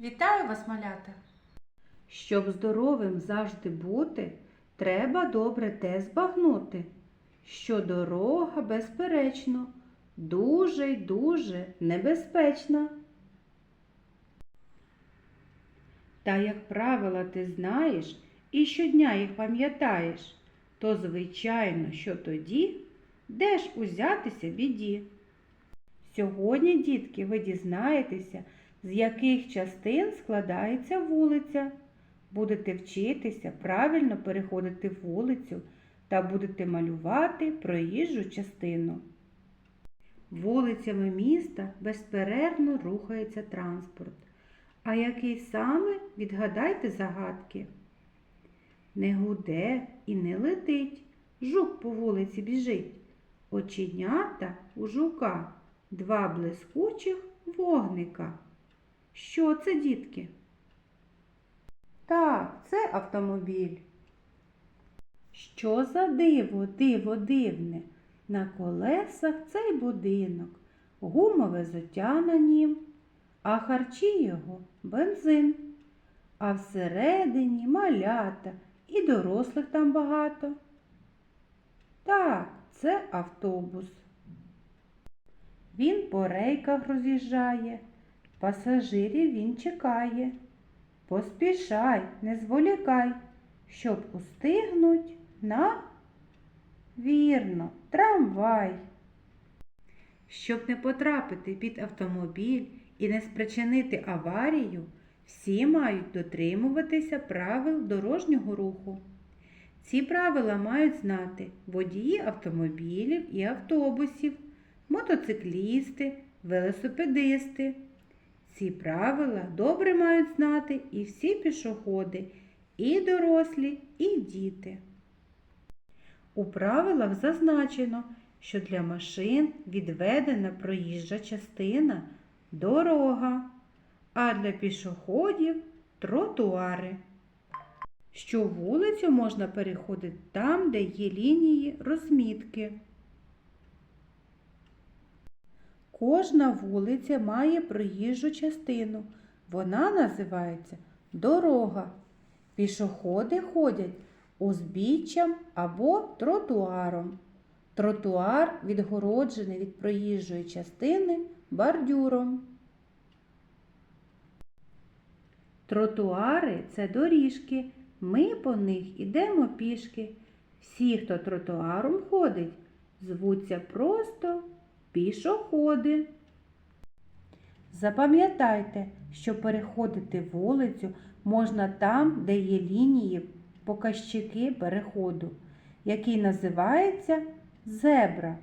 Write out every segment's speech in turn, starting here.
Вітаю вас, малята! Щоб здоровим завжди бути, треба добре те збагнути, що дорога, безперечно, дуже й дуже небезпечна. Та як правила ти знаєш і щодня їх пам'ятаєш, то звичайно, що тоді де ж узятися біді. Сьогодні, дітки, ви дізнаєтеся, з яких частин складається вулиця. Будете вчитися правильно переходити вулицю та будете малювати проїжджу частину. Вулицями міста безперервно рухається транспорт. А який саме відгадайте загадки? Не гуде і не летить, жук по вулиці біжить. Оченята у жука, два блискучих вогника. Що це, дітки? Так, це автомобіль. Що за диво, диво дивне? На колесах цей будинок, гумове зуття на нім, а харчі його бензин. А всередині малята і дорослих там багато. Так, це автобус. Він по рейках роз'їжджає, пасажирів він чекає. Поспішай, не зволікай, щоб устигнуть на вірно, трамвай. Щоб не потрапити під автомобіль і не спричинити аварію, всі мають дотримуватися правил дорожнього руху. Ці правила мають знати водії автомобілів і автобусів, мотоциклісти, велосипедисти. Ці правила добре мають знати і всі пішоходи, і дорослі, і діти. У правилах зазначено, що для машин відведена проїжджа частина дорога, а для пішоходів тротуари. Що вулицю можна переходити там, де є лінії розмітки. Кожна вулиця має проїжджу частину. Вона називається дорога. Пішоходи ходять узбіччям або тротуаром. Тротуар відгороджений від проїжджої частини бордюром. Тротуари це доріжки. Ми по них ідемо пішки. Всі, хто тротуаром ходить, звуться просто пішоходи. Запам'ятайте, що переходити вулицю можна там, де є лінії показчики переходу, який називається зебра.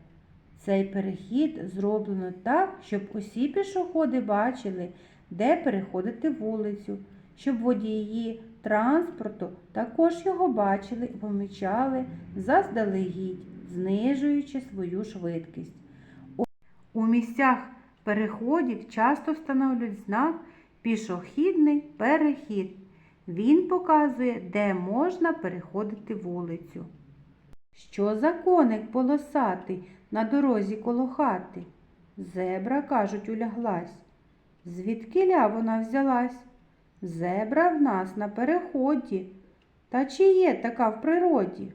Цей перехід зроблено так, щоб усі пішоходи бачили, де переходити вулицю, щоб водії транспорту також його бачили і помічали заздалегідь, знижуючи свою швидкість. У місцях переходів часто встановлюють знак пішохідний перехід. Він показує, де можна переходити вулицю. Що за коник полосатий на дорозі коло хати? Зебра, кажуть, уляглась. Звідкиля вона взялась? Зебра в нас на переході. Та чи є така в природі?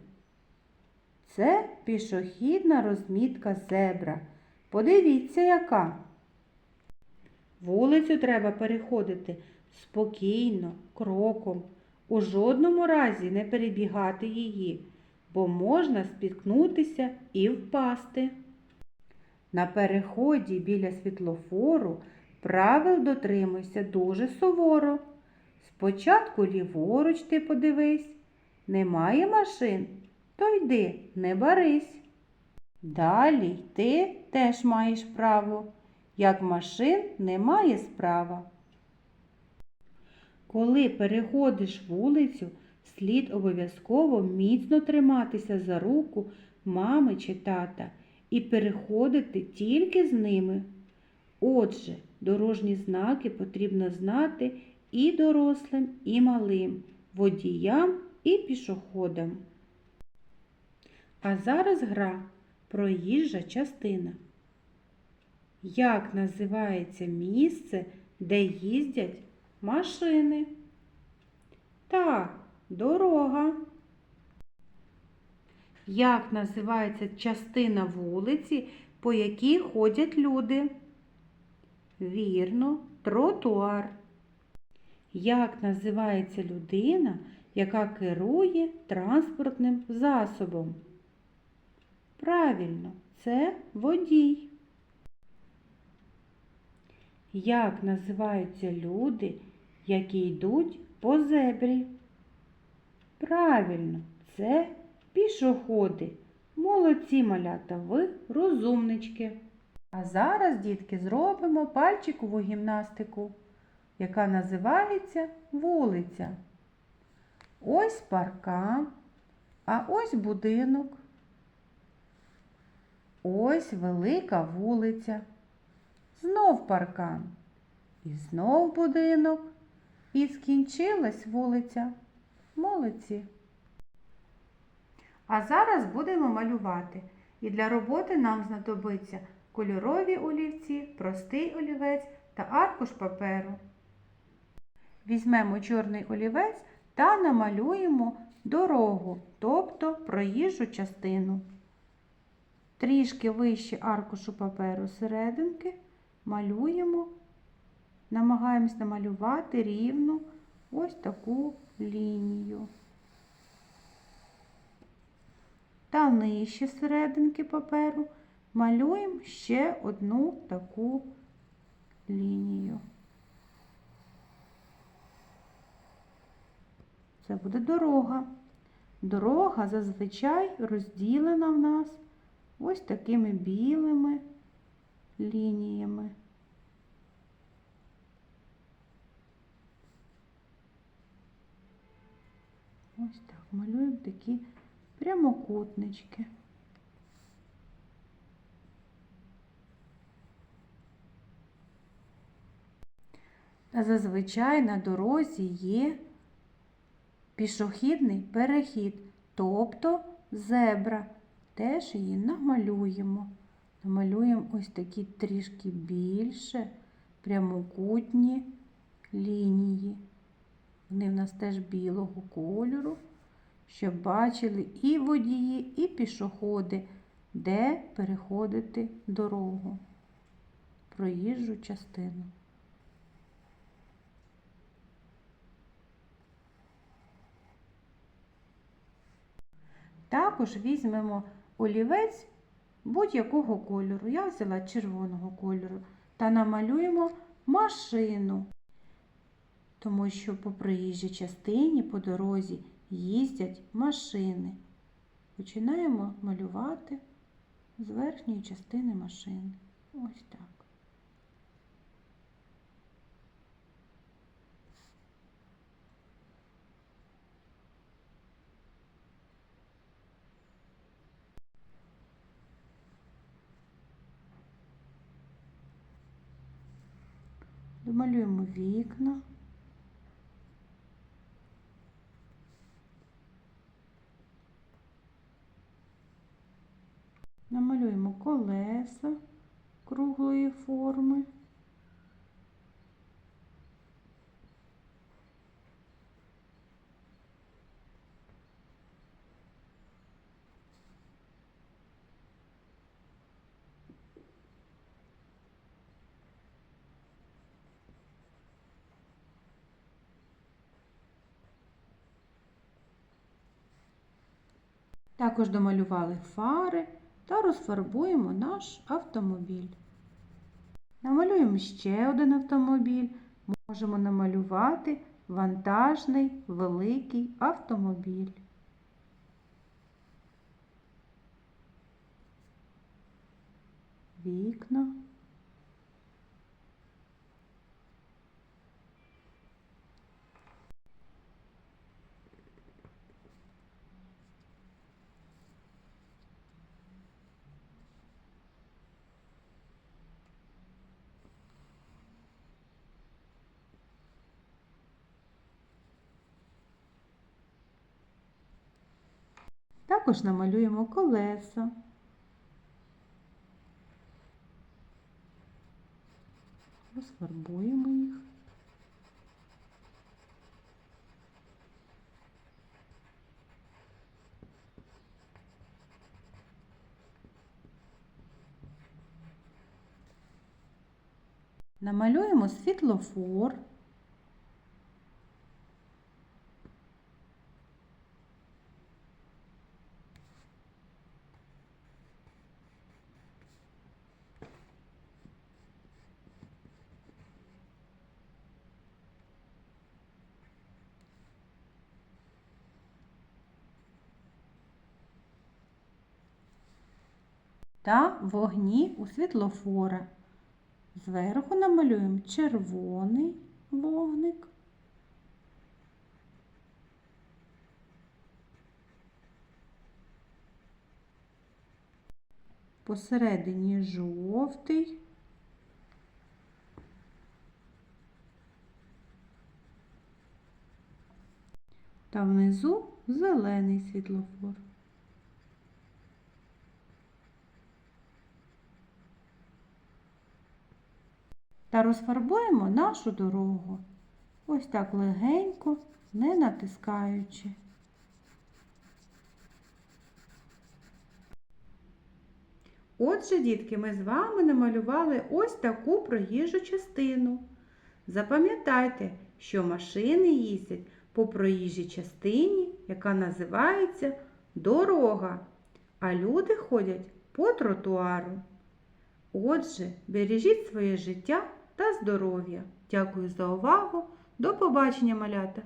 Це пішохідна розмітка зебра. Подивіться, яка. Вулицю треба переходити спокійно, кроком, у жодному разі не перебігати її, бо можна спіткнутися і впасти. На переході біля світлофору правил дотримуйся дуже суворо. Спочатку ліворуч ти подивись, немає машин, то йди, не барись. Далі ти теж маєш право, як машин немає справа. Коли переходиш вулицю, слід обов'язково міцно триматися за руку мами чи тата і переходити тільки з ними. Отже, дорожні знаки потрібно знати і дорослим, і малим, водіям і пішоходам. А зараз гра проїжджа частина. Як називається місце, де їздять машини. Так, дорога. Як називається частина вулиці, по якій ходять люди? Вірно, тротуар. Як називається людина, яка керує транспортним засобом? Правильно, це водій. Як називаються люди, які йдуть по зебрі? Правильно, це пішоходи. Молодці малята, ви розумнички. А зараз, дітки, зробимо пальчикову гімнастику, яка називається вулиця. Ось паркан, а ось будинок. Ось велика вулиця. Знов паркан. І знов будинок. І скінчилась вулиця. Молодці. А зараз будемо малювати. І для роботи нам знадобиться кольорові олівці, простий олівець та аркуш паперу. Візьмемо чорний олівець та намалюємо дорогу, тобто проїжджу частину. Трішки вище аркушу паперу серединки малюємо, намагаємось намалювати рівну ось таку лінію. Та нижче серединки паперу малюємо ще одну таку лінію. Це буде дорога. Дорога зазвичай розділена в нас ось такими білими лініями. Ось так малюємо такі прямокутнички. Та зазвичай на дорозі є пішохідний перехід, тобто зебра. Теж її намалюємо. Намалюємо ось такі трішки більше прямокутні лінії. Вони в нас теж білого кольору, щоб бачили і водії, і пішоходи, де переходити дорогу, проїжджу частину. Також візьмемо олівець будь-якого кольору. Я взяла червоного кольору та намалюємо машину, тому що по проїжджій частині по дорозі їздять машини. Починаємо малювати з верхньої частини машини. Ось так. Домалюємо вікна. Намалюємо колеса круглої форми. Також домалювали фари та розфарбуємо наш автомобіль. Намалюємо ще один автомобіль. Можемо намалювати вантажний великий автомобіль. Вікна. Також намалюємо колеса. розфарбуємо їх. Намалюємо світлофор. Та вогні у світлофора. Зверху намалюємо червоний вогник. Посередині жовтий. Та внизу зелений світлофор. Та розфарбуємо нашу дорогу. Ось так легенько, не натискаючи. Отже, дітки, ми з вами намалювали ось таку проїжджу частину. Запам'ятайте, що машини їздять по проїжджій частині, яка називається дорога, а люди ходять по тротуару. Отже, бережіть своє життя та здоров'я. Дякую за увагу. До побачення, малята!